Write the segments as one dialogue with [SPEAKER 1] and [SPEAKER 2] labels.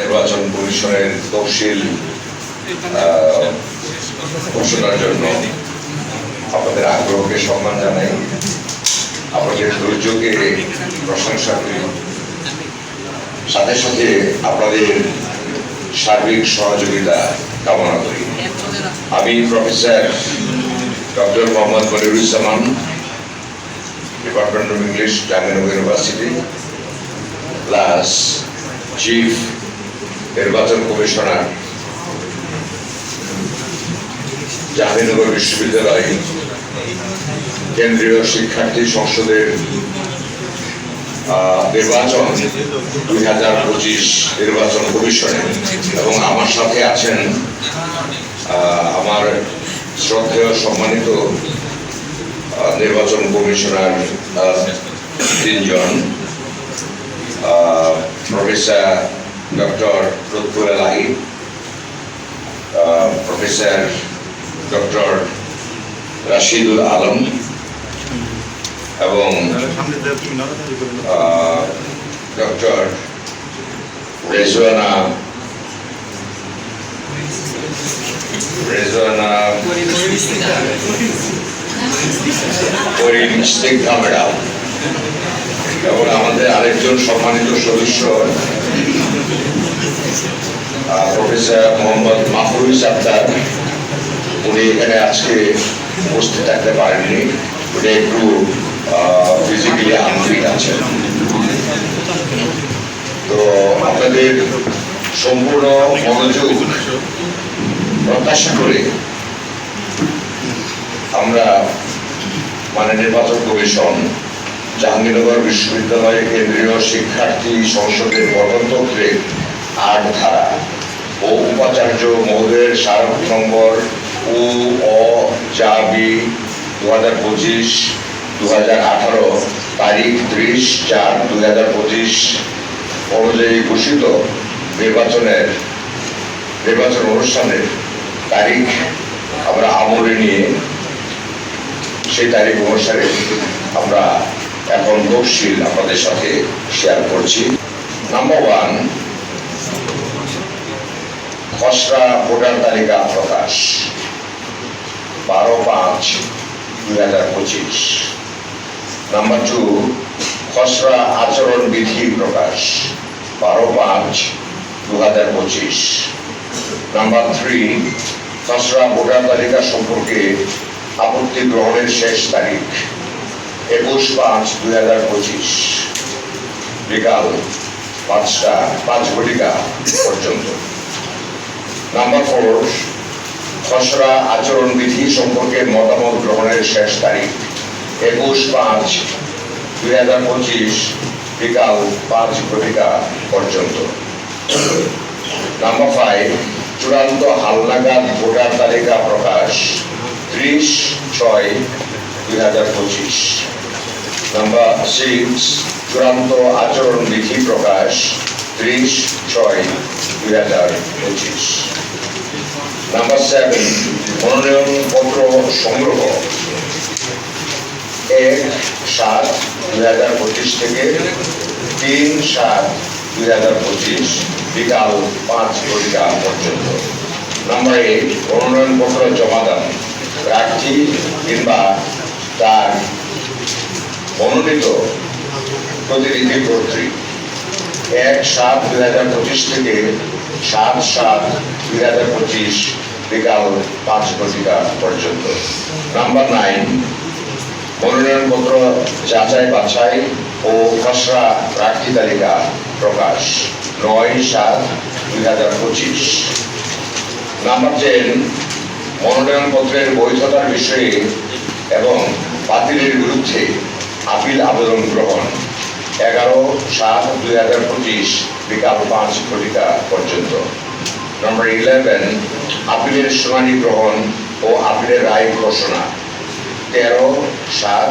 [SPEAKER 1] নির্বাচন কমিশনের তফসিল ঘোষণার জন্য আপনাদের আগ্রহকে সম্মান জানাই। আপনাদের ধৈর্যকে প্রশংসা করি। সাথে সাথে আপনাদের সার্বিক সহযোগিতা কামনা করি। আমি professor doctor Mohammad Moniruzzaman department of English Jahangirnagar university plus chief নির্বাচন কমিশনার, জাহাঙ্গীরনগর বিশ্ববিদ্যালয়, কেন্দ্রীয় শিক্ষার্থী সংসদের নির্বাচন দুই হাজার পঁচিশ নির্বাচন কমিশনে এবং আমার সাথে আছেন আমার শ্রদ্ধেয় সম্মানিত নির্বাচন কমিশনার তিনজন প্রফেসর ডক্টর লুৎফুল এলাহি আহ, প্রফেসর ডক্টর রাশিদুল আলম এবং ডক্টর রেজওয়ানা করিম স্নিগ্ধা ম্যাডাম। এবং আমাদের আরেকজন সম্মানিত সদস্য প্রফেসর মোহাম্মদ মাহরুজ আক্তার, উনি এখানে আজকে উপস্থিত থাকতে পারেননি। উনি একটু ফিজিক্যালি আনফিট আছেন। তো আপনাদের সম্পূর্ণ মনোযোগ প্রত্যাশা করে আমরা মানে নির্বাচন কমিশন জাহাঙ্গীরনগর বিশ্ববিদ্যালয় কেন্দ্রীয় শিক্ষার্থী সংসদের গঠনতন্ত্রে আট ধারা। ও উপাচার্য মহোদয়ের স্মারক নম্বর ও অ যা বি দু হাজার পঁচিশ দু হাজার আঠারো, তারিখ ত্রিশ চার দু হাজার পঁচিশ, অনুযায়ী ঘোষিত নির্বাচনের, নির্বাচন অনুষ্ঠানের তারিখ আমরা আমলে নিয়ে সেই তারিখ অনুসারে আমরা এখন তফসিল আপনাদের সাথে শেয়ার করছি। নাম্বার ওয়ান খসড়া ভোটার তালিকা প্রকাশ। বারো পাঁচ দুই হাজার পঁচিশ। নাম্বার টু, খসড়া আচরণ বিধি প্রকাশ। বারো পাঁচ দু হাজার পঁচিশ। নাম্বার থ্রি, খসড়া ভোটার তালিকা সম্পর্কে আপত্তি গ্রহণের শেষ তারিখ, একুশ পাঁচ দুই হাজার পঁচিশ। বিকাল। পাঁচটা, পাঁচ ঘটিকা পর্যন্ত। নাম্বার ফোর খসড়া আচরণ বিধি সম্পর্কে মতামত গ্রহণের শেষ তারিখ, একুশ পাঁচ দুই হাজার পঁচিশ, বিকাল পাঁচ ঘটিকা পর্যন্ত। নাম্বার ফাইভ চূড়ান্ত হালনাগাদ ভোটার তালিকা প্রকাশ, ত্রিশ ছয় দুই হাজার পঁচিশ। নাম্বার সিক্স চূড়ান্ত আচরণ বিধি প্রকাশ ত্রিশ ছয় দুই হাজার পঁচিশ। নাম্বার সেভেন মনোনয়ন পত্র সংগ্রহ। এক সাত দুই হাজার পঁচিশ থেকে তিন সাত দুই হাজার পঁচিশ বিকাল পাঁচ ঘটিকা পর্যন্ত। নাম্বার এইট মনোনয়নপত্র জমা দান প্রার্থী কিংবা তার মনোনীত প্রতিনিধি কর্তৃক এক সাত দুই হাজার পঁচিশ থেকে সাত সাত দুই হাজার পঁচিশ বিকাল পাঁচ ঘটিকা পর্যন্ত। নাম্বার নাইন, মনোনয়নপত্র যাচাই বাছাই ও খসড়া প্রার্থী তালিকা প্রকাশ, নয় সাত দুই হাজার পঁচিশ। নাম্বার টেন, মনোনয়নপত্রের বৈধতার বিষয়ে এবং বাতিলের বিরুদ্ধে আপিল আবেদন গ্রহণ। এগারো সাত দুই হাজার পঁচিশ বিকাল পাঁচ ঘটিকা পর্যন্ত। নম্বর ইলেভেন আপিলের শুনানি গ্রহণ ও আপিলের রায় ঘোষণা। তেরো সাত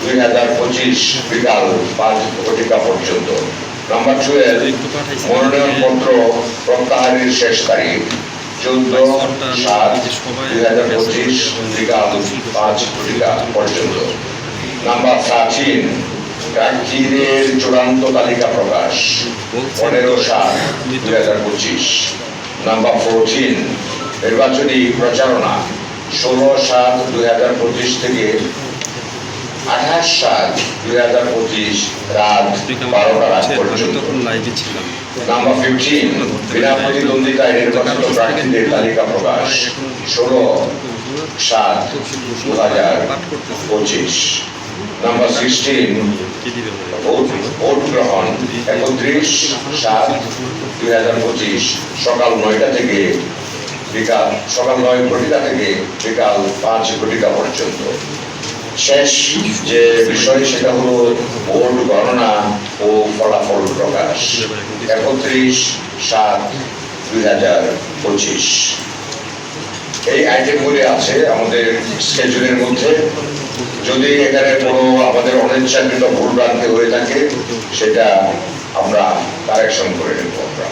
[SPEAKER 1] দুই হাজার পঁচিশ বিকাল পাঁচ ঘটিকা পর্যন্ত। নাম্বার টুয়েলভ মনোনয়নপত্র প্রত্যাহারের শেষ তারিখ চোদ্দ সাত দুই হাজার পঁচিশ বিকাল পাঁচ ঘটিকা পর্যন্ত। নাম্বার থার্টিন প্রার্থীদের চূড়ান্ত তালিকা প্রকাশ পনেরো সাত দুই হাজার পঁচিশ। নাম্বার ফোরটিন নির্বাচনী প্রচারণা ষোলো সাত দুই হাজার পঁচিশ থেকে আঠাশ সাত দুই হাজার পঁচিশ রাত বারোটা রাত পর্যন্ত। নাম্বার ফিফটিন বিনা প্রতিদ্বন্দ্বিতায় নির্বাচিত প্রার্থীদের তালিকা প্রকাশ। ষোলো সাত দু হাজার পঁচিশ। নাম্বার সিক্সটিন ভোট গ্রহণ, একত্রিশ সাত, দুই হাজার পঁচিশ, সকাল নয়টা থেকে বিকাল, সকাল নয় ঘটিকা থেকে বিকাল পাঁচ ঘটিকা পর্যন্ত। শেষ যে বিষয় সেটা হলো ভোট গণনা ও ফলাফল প্রকাশ। একত্রিশ সাত, দুই হাজার পঁচিশ। এই আইটেমগুলি আছে আমাদের স্কেজুলের মধ্যে। যদি এখানে কোনো আমাদের অনিচ্ছাকৃত ভুল ভ্রান্তি হয়ে থাকে, সেটা আমরা কারেকশন করে নেব আমরা।